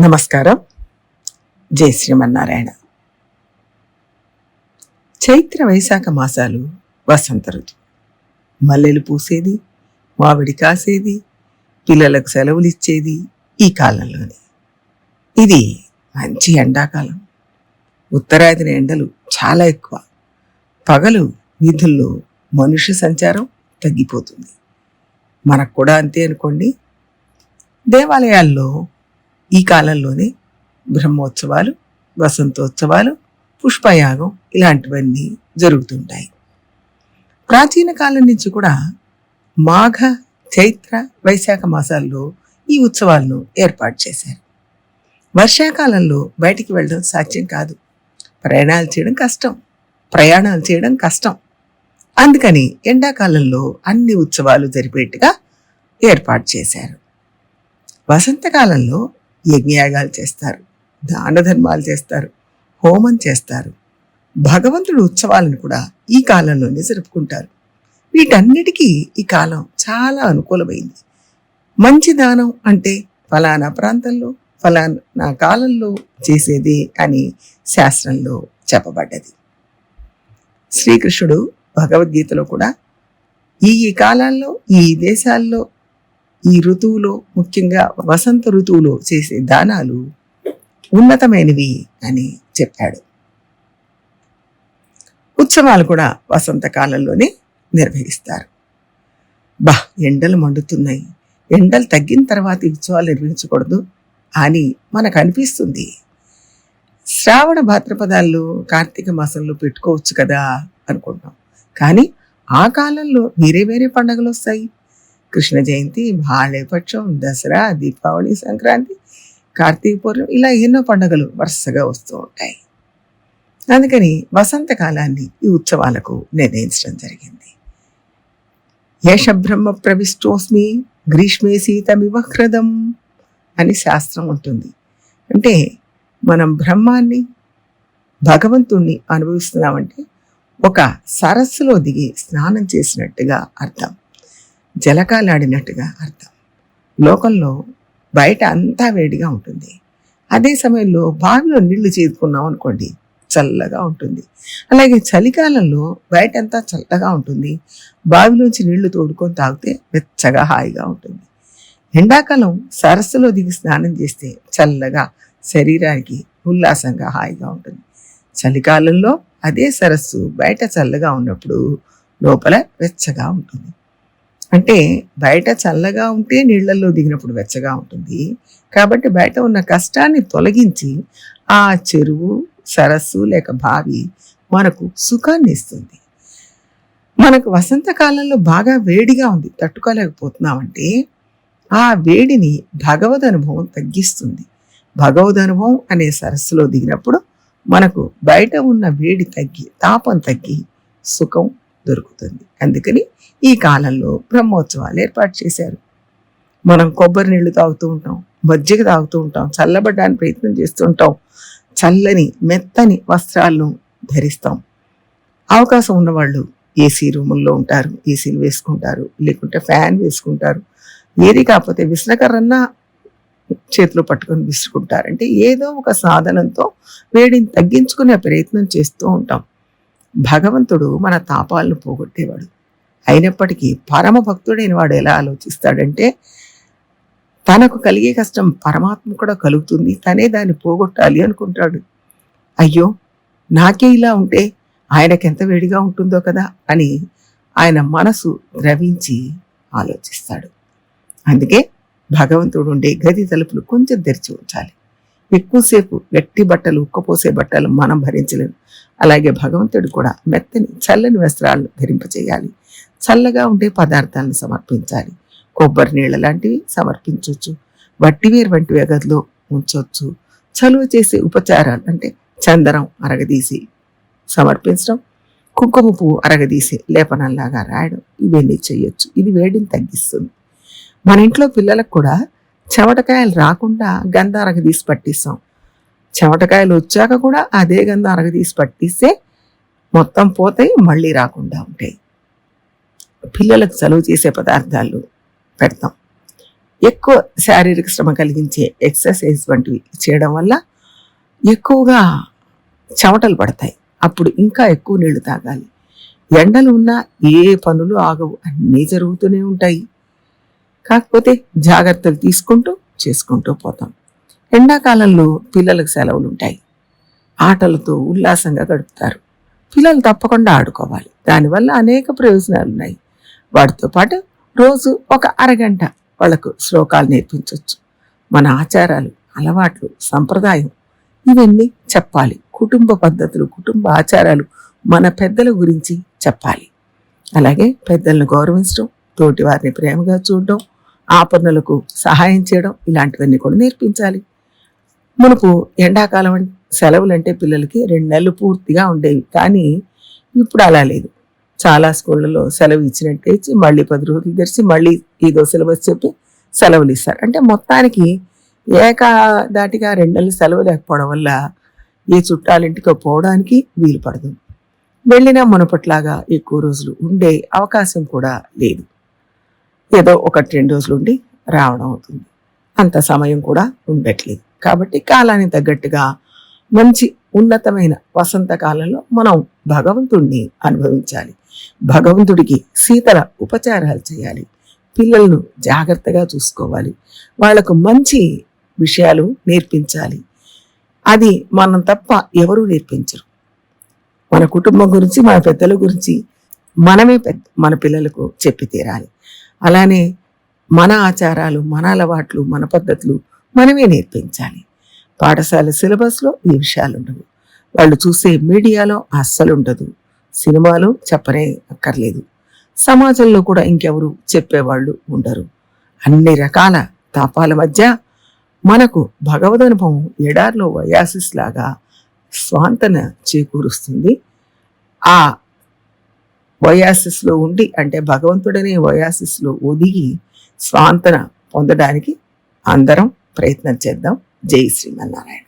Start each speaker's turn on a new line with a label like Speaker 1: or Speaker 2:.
Speaker 1: నమస్కారం. జై శ్రీమన్నారాయణ. చైత్ర వైశాఖ మాసాలు వసంత ఋతువు మల్లెలు పూసేది మామిడి కాసేది పిల్లలకు సెలవులు ఇచ్చేది ఈ కాలంలోనే. ఇది మంచి ఎండాకాలం. ఉత్తరాదిన ఎండలు చాలా ఎక్కువ. పగలు వీధుల్లో మనుష్య సంచారం తగ్గిపోతుంది. మనకు కూడా అంతే అనుకోండి. దేవాలయాల్లో ఈ కాలంలోనే బ్రహ్మోత్సవాలు వసంతోత్సవాలు పుష్పయాగం ఇలాంటివన్నీ జరుగుతుంటాయి. ప్రాచీన కాలం నుంచి కూడా మాఘ చైత్ర వైశాఖ మాసాల్లో ఈ ఉత్సవాలను ఏర్పాటు చేశారు. వర్షాకాలంలో బయటికి వెళ్ళడం సాధ్యం కాదు. ప్రయాణాలు చేయడం కష్టం. ప్రయాణాలు చేయడం కష్టం. అందుకని ఎండాకాలంలో అన్ని ఉత్సవాలు జరిపేట్టుగా ఏర్పాటు చేశారు. వసంతకాలంలో యజ్ఞయాగాలు చేస్తారు దాన ధర్మాలు చేస్తారు హోమం చేస్తారు. భగవంతుడు ఉత్సవాలను కూడా ఈ కాలంలోనే జరుపుకుంటారు. వీటన్నిటికీ ఈ కాలం చాలా అనుకూలమైంది. మంచి దానం అంటే ఫలానా ప్రాంతంలో ఫలానా కాలంలో చేసేది అని శాస్త్రంలో చెప్పబడ్డది. శ్రీకృష్ణుడు భగవద్గీతలో కూడా ఈ ఈ కాలాల్లో ఈ దేశాల్లో ఈ ఋతువులో ముఖ్యంగా వసంత ఋతువులో చేసే దానాలు ఉన్నతమైనవి అని చెప్పాడు. ఉత్సవాలు కూడా వసంతకాలంలోనే నిర్వహిస్తారు. బా ఎండలు మండుతున్నాయి. ఎండలు తగ్గిన తర్వాత ఉత్సవాలు నిర్వహించకూడదు అని మనకు అనిపిస్తుంది. శ్రావణ భాద్రపదాల్లో కార్తీక మాసంలో పెట్టుకోవచ్చు కదా అనుకుంటాం. కానీ ఆ కాలంలో వేరే వేరే పండుగలు వస్తాయి. కృష్ణ జయంతి భాళేపక్షం దసరా దీపావళి సంక్రాంతి కార్తీక పౌర్ణమి ఇలా ఎన్నో పండుగలు వరుసగా వస్తూ ఉంటాయి. అందుకని వసంతకాలాన్ని ఈ ఉత్సవాలకు నిర్ణయించడం జరిగింది. యశ బ్రహ్మ ప్రవిష్టోస్మి గ్రీష్మే సీతమివ హ్రదం అని శాస్త్రం ఉంటుంది. అంటే మనం బ్రహ్మాన్ని భగవంతుణ్ణి అనుభవిస్తున్నామంటే ఒక సరస్సులో దిగి స్నానం చేసినట్టుగా అర్థం. జలకాలాడినట్టుగా అర్థం. లోకంలో బయట అంతా వేడిగా ఉంటుంది. అదే సమయంలో బావిలో నీళ్ళు చేరుకున్నాం అనుకోండి చల్లగా ఉంటుంది. అలాగే చలికాలంలో బయట అంతా చల్లగా ఉంటుంది. బావిలోంచి నీళ్ళు తోడుకొని తాగితే వెచ్చగా హాయిగా ఉంటుంది. ఎండాకాలం సరస్సులో దిగి స్నానం చేస్తే చల్లగా శరీరానికి ఉల్లాసంగా హాయిగా ఉంటుంది. చలికాలంలో అదే సరస్సు బయట చల్లగా ఉన్నప్పుడు లోపల వెచ్చగా ఉంటుంది. అంటే బయట చల్లగా ఉంటే నీళ్ళలో దిగినప్పుడు వెచ్చగా ఉంటుంది. కాబట్టి బయట ఉన్న కష్టాన్ని తొలగించి ఆ చెరువు సరస్సు లేక బావి మనకు సుఖాన్ని ఇస్తుంది. మనకు వసంతకాలంలో బాగా వేడిగా ఉంది. తట్టుకోలేకపోతున్నామంటే ఆ వేడిని భగవద్ అనుభవం తగ్గిస్తుంది. భగవద్ అనుభవం అనే సరస్సులో దిగినప్పుడు మనకు బయట ఉన్న వేడి తగ్గి తాపం తగ్గి సుఖం దొరుకుతుంది. అందుకని ఈ కాలంలో బ్రహ్మోత్సవాలు ఏర్పాటు చేశారు. మనం కొబ్బరి నీళ్ళు తాగుతూ ఉంటాం మజ్జిగ తాగుతూ ఉంటాం చల్లబడ్డానికి ప్రయత్నం చేస్తూ ఉంటాం. చల్లని మెత్తని వస్త్రాలను ధరిస్తాం. అవకాశం ఉన్నవాళ్ళు ఏసీ రూముల్లో ఉంటారు ఏసీలు వేసుకుంటారు లేకుంటే ఫ్యాన్ వేసుకుంటారు. ఏది కాకపోతే విసనకర్రన్నా చేతిలో పట్టుకొని విసుకుంటారు అంటే ఏదో ఒక సాధనంతో వేడిని తగ్గించుకునే ప్రయత్నం చేస్తూ ఉంటాం. భగవంతుడు మన తాపాలను పోగొట్టేవాడు. అయినప్పటికీ పరమ భక్తుడైన వాడు ఎలా ఆలోచిస్తాడంటే తనకు కలిగే కష్టం పరమాత్మ కూడా కలుగుతుంది తనే దాన్ని పోగొట్టాలి అనుకుంటాడు. అయ్యో నాకే ఇలా ఉంటే ఆయనకెంత ఎంత వేడిగా ఉంటుందో కదా అని ఆయన మనసు ద్రవించి ఆలోచిస్తాడు. అందుకే భగవంతుడు ఉండే గది తలుపులు కొంచెం తెరిచి ఉంచాలి. ఎక్కువసేపు గట్టి బట్టలు ఉక్కపోసే బట్టలు మనం భరించలేము అలాగే భగవంతుడు కూడా మెత్తని చల్లని వస్త్రాలను ధరింపచేయాలి చల్లగా ఉండే పదార్థాలను సమర్పించాలి. కొబ్బరి నీళ్ళ లాంటివి సమర్పించవచ్చు వట్టివేరు వంటి గదిలో ఉంచవచ్చు చలువ చేసే ఉపచారాలు అంటే చందనం అరగదీసి సమర్పించడం కుంకుమ పువ్వు అరగదీసి లేపనంలాగా రాయడం ఇవన్నీ చేయొచ్చు. ఇది వేడిని తగ్గిస్తుంది. మన ఇంట్లో పిల్లలకు కూడా చెమటకాయలు రాకుండా గంధ అరగదీసి పట్టిస్తాం. చెమటకాయలు వచ్చాక కూడా అదే గంధ అరగదీసి పట్టిస్తే మొత్తం పోతాయి మళ్ళీ రాకుండా ఉంటాయి. పిల్లలకు చలువ చేసే పదార్థాలు పెడతాం. ఎక్కువ శారీరక శ్రమ కలిగించే ఎక్సర్సైజ్ వంటివి చేయడం వల్ల ఎక్కువగా చెమటలు పడతాయి. అప్పుడు ఇంకా ఎక్కువ నీళ్ళు తాగాలి. ఎండలు ఉన్నా ఏ పనులు ఆగవు. అన్నీ జరుగుతూనే ఉంటాయి. కాకపోతే జాగ్రత్తలు తీసుకుంటూ చేసుకుంటూ పోతాం. ఎండాకాలంలో పిల్లలకు సెలవులు ఉంటాయి ఆటలతో ఉల్లాసంగా గడుపుతారు. పిల్లలు తప్పకుండా ఆడుకోవాలి. దానివల్ల అనేక ప్రయోజనాలు ఉన్నాయి వాటితో పాటు రోజు ఒక అరగంట వాళ్ళకు శ్లోకాలు నేర్పించవచ్చు మన ఆచారాలు అలవాట్లు సంప్రదాయం ఇవన్నీ చెప్పాలి. కుటుంబ పద్ధతులు కుటుంబ ఆచారాలు మన పెద్దల గురించి చెప్పాలి. అలాగే పెద్దలను గౌరవించడం తోటి వారిని ప్రేమగా చూడడం ఆపన్నులకు సహాయం చేయడం ఇలాంటివన్నీ కూడా నేర్పించాలి. మనకు ఎండాకాలం సెలవులు అంటే పిల్లలకి రెండు నెలలు పూర్తిగా ఉండేవి. కానీ ఇప్పుడు అలా లేదు. చాలా స్కూళ్ళలో సెలవు ఇచ్చినట్టే ఇచ్చి మళ్ళీ పది రోజులు తెరిచి మళ్ళీ ఈదో సిలబస్ చెప్పి సెలవులు ఇస్తారు. అంటే మొత్తానికి ఏకదాటిగా రెండు నెలలు సెలవు లేకపోవడం వల్ల ఏ చుట్టాలింటికి పోవడానికి వీలు పడదు. వెళ్ళినా మునపట్లాగా ఎక్కువ రోజులు ఉండే అవకాశం కూడా లేదు. ఏదో ఒకటి రెండు రోజులు ఉండి రావడం అవుతుంది. అంత సమయం కూడా ఉండట్లేదు. కాబట్టి కాలానికి తగ్గట్టుగా మంచి ఉన్నతమైన వసంత కాలంలో మనం భగవంతుణ్ణి అనుభవించాలి. భగవంతుడికి శీతల ఉపచారాలు చేయాలి. పిల్లలను జాగ్రత్తగా చూసుకోవాలి. వాళ్ళకు మంచి విషయాలు నేర్పించాలి. అది మనం తప్ప ఎవరూ నేర్పించరు. మన కుటుంబం గురించి మన పెద్దల గురించి మనమే పెద్ద మన పిల్లలకు చెప్పి తీరాలి. అలానే మన ఆచారాలు మన అలవాట్లు మన పద్ధతులు మనమే నేర్పించాలి. పాఠశాల సిలబస్లో ఈ విషయాలు ఉండవు వాళ్ళు చూసే మీడియాలో అస్సలు ఉండదు సినిమాలు చెప్పనే అక్కర్లేదు. సమాజంలో కూడా ఇంకెవరు చెప్పేవాళ్ళు ఉండరు. అన్ని రకాల తాపాల మధ్య మనకు భగవదనుభవం ఎడార్లో వయాసిస్ లాగా స్వాంతన చేకూరుస్తుంది. ఆ వయాసిస్లో ఉండి అంటే భగవంతుడనే వయాసిస్లో ఒదిగి స్వాంతన పొందడానికి అందరం ప్రయత్నం చేద్దాం. జై శ్రీమన్నారాయణ.